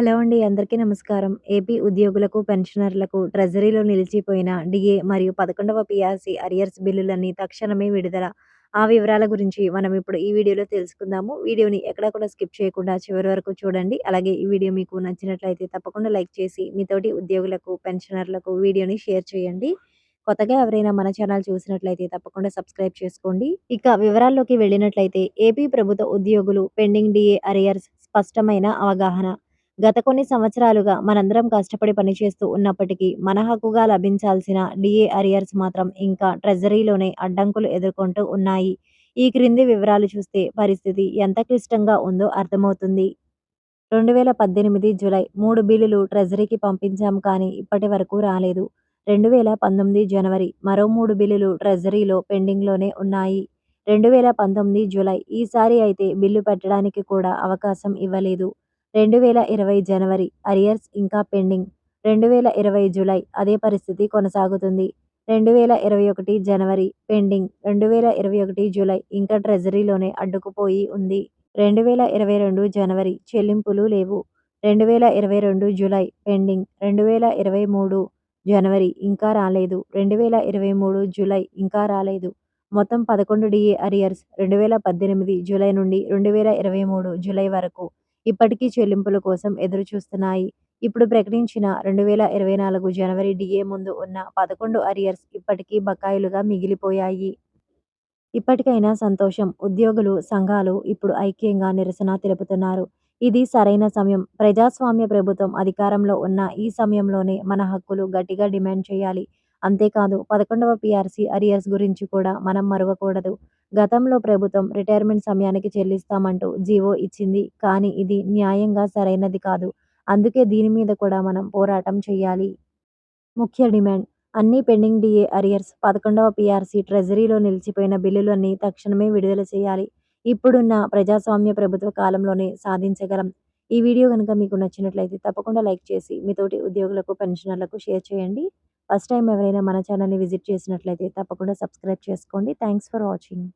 Hello అండి. అందరికీ నమస్కారం. ఏపీ ఉద్యోగులకు, పెన్షనర్లకు ట్రెజరీలో నిలిచిపోయిన డిఏ మరియు పదకొండవ పిఆర్సీ అరియర్స్ బిల్లులన్నీ తక్షణమే విడుదల. ఆ వివరాల గురించి మనం ఇప్పుడు ఈ వీడియోలో తెలుసుకుందాము. వీడియోని ఎక్కడ కూడా స్కిప్ చేయకుండా చివరి వరకు చూడండి. అలాగే ఈ వీడియో మీకు నచ్చినట్లయితే తప్పకుండా లైక్ చేసి మీ తోటి ఉద్యోగులకు, పెన్షనర్లకు వీడియోని షేర్ చేయండి. కొత్తగా ఎవరైనా మన ఛానల్ చూసినట్లయితే తప్పకుండా సబ్స్క్రైబ్ చేసుకోండి. ఇక వివరాల్లోకి వెళ్ళినట్లయితే ఏపీ ప్రభుత్వ ఉద్యోగులు పెండింగ్ డిఏ అరియర్స్ స్పష్టమైన అవగాహన గత కొన్ని సంవత్సరాలుగా మనందరం కష్టపడి పనిచేస్తూ ఉన్నప్పటికీ మన హక్కుగా లభించాల్సిన డిఏ అరియర్స్ మాత్రం ఇంకా ట్రెజరీలోనే అడ్డంకులు ఎదుర్కొంటూ ఉన్నాయి. ఈ క్రింది వివరాలు చూస్తే పరిస్థితి ఎంత క్లిష్టంగా ఉందో అర్థమవుతుంది. రెండు వేల పద్దెనిమిది జూలై మూడు బిల్లులు ట్రెజరీకి పంపించాం కానీ ఇప్పటి వరకు రాలేదు. రెండు వేల పంతొమ్మిది జనవరి మరో మూడు బిల్లులు ట్రెజరీలో పెండింగ్లోనే ఉన్నాయి. రెండు వేల పంతొమ్మిది జూలై ఈసారి అయితే బిల్లు పెట్టడానికి కూడా అవకాశం ఇవ్వలేదు. రెండు వేల ఇరవై జనవరి అరియర్స్ ఇంకా పెండింగ్. రెండు వేల ఇరవై జూలై అదే పరిస్థితి కొనసాగుతుంది. రెండు వేల ఇరవై ఒకటి జనవరి పెండింగ్. రెండు వేల ఇరవై ఒకటి జూలై ఇంకా ట్రెజరీలోనే అడ్డుకుపోయి ఉంది. రెండు వేల ఇరవై రెండు జనవరి చెల్లింపులు లేవు. రెండు వేల ఇరవై రెండు జూలై పెండింగ్. రెండు వేల ఇరవై మూడు జనవరి ఇంకా రాలేదు. రెండు వేల ఇరవై మూడు జూలై ఇంకా రాలేదు. మొత్తం పదకొండు డిఏ అరియర్స్ రెండు వేల పద్దెనిమిది జూలై నుండి రెండు వేల ఇరవై మూడు జూలై వరకు ఇప్పటికీ చెల్లింపుల కోసం ఎదురు చూస్తున్నాయి. ఇప్పుడు ప్రకటించిన రెండు వేల ఇరవై నాలుగు జనవరి డిఏ ముందు ఉన్న పదకొండు అరియర్స్ ఇప్పటికీ బకాయిలుగా మిగిలిపోయాయి. ఇప్పటికైనా సంతోషం ఉద్యోగులు, సంఘాలు ఇప్పుడు ఐక్యంగా నిరసన తెలుపుతున్నారు. ఇది సరైన సమయం. ప్రజాస్వామ్య ప్రభుత్వం అధికారంలో ఉన్న ఈ సమయంలోనే మన హక్కులు గట్టిగా డిమాండ్ చేయాలి. అంతేకాదు పదకొండవ పీఆర్సీ అరియర్స్ గురించి కూడా మనం మరవకూడదు గతంలో ప్రభుత్వం రిటైర్మెంట్ సమయానికి చెల్లిస్తామంటూ జీవో ఇచ్చింది. కానీ ఇది న్యాయంగా సరైనది కాదు. అందుకే దీని మీద కూడా మనం పోరాటం చేయాలి ముఖ్య డిమాండ్ అన్ని పెండింగ్ డిఏ అరియర్స్, పదకొండవ పీఆర్సీ, ట్రెజరీలో నిలిచిపోయిన బిల్లులన్నీ తక్షణమే విడుదల చేయాలి. ఇప్పుడున్న ప్రజాస్వామ్య ప్రభుత్వ కాలంలోనే సాధించగలం. ఈ వీడియో కనుక మీకు నచ్చినట్లయితే తప్పకుండా లైక్ చేసి మీ తోటి ఉద్యోగులకు, పెన్షనర్లకు షేర్ చేయండి. ఫస్ట్ టైం ఎవరైనా మన ఛానల్‌ని విజిట్ చేసినట్లయితే తప్పకుండా సబ్స్క్రైబ్ చేసుకోండి. Thanks for watching.